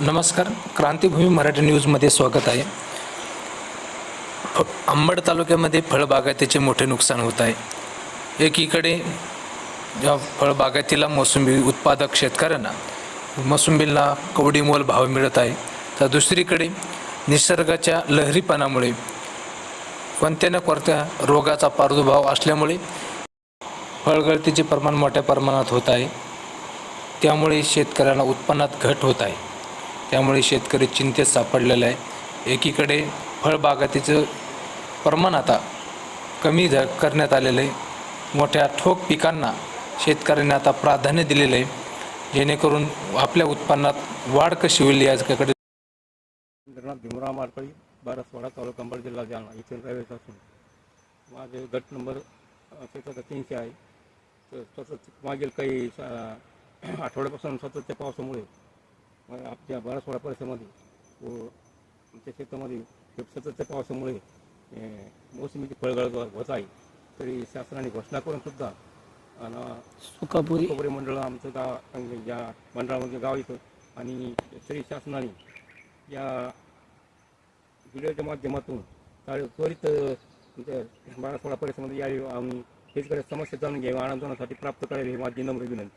नमस्कार क्रांतीभूमी मराठी न्यूजमध्ये स्वागत आहे. अंबड तालुक्यामध्ये फळबागायतीचे मोठे नुकसान होत आहे. एकीकडे या फळबागायतीला मोसंबी उत्पादक शेतकऱ्यांना मोसंबीला कवडीमोल भाव मिळत आहे. तर दुसरीकडे निसर्गाच्या लहरीपणामुळे कोणत्या ना कोणत्या रोगाचा प्रादुर्भाव असल्यामुळे फळगळतीचे प्रमाण मोठ्या प्रमाणात होत आहे. त्यामुळे शेतकऱ्याला उत्पन्नात घट होत आहे. त्यामुळे शेतकरी चिंतेत सापडलेला आहे. एकीकडे फळबागातीचं प्रमाण आता कमी झ करण्यात आलेलं आहे. मोठ्या ठोक पिकांना शेतकऱ्यांनी आता प्राधान्य दिलेलं आहे. जेणेकरून आपल्या उत्पन्नात वाढ कशी होईल याकडे भीमराव मारकळी बारसवाडा तालुका अंबड जिल्हा जालना इथे रहिवासी असून माझे गट नंबर शेताचा तीनशे आहे. तर सतत मागील काही आठवड्यापासून सततच्या पावसामुळे अ, आपल्या बारसवाडा परिसरामध्ये व आमच्या शेतामध्ये सततच्या पावसामुळे मोसमीची फळगळ होत आहे. तरी शासनाने घोषणा करून सुद्धा आणि सुकापुरी. मंडळ आमचं गाव ज्या मंडळामध्ये गाव इथं. आणि तरी शासनाने या व्हिडिओच्या माध्यमातून त्वरित अ, बारा सोळा परिसरामध्ये यावी आम्ही शेतकऱ्या समस्या जाणून घ्यावी आनंदवण्यासाठी प्राप्त करावी ही माझी नम्र विनंती.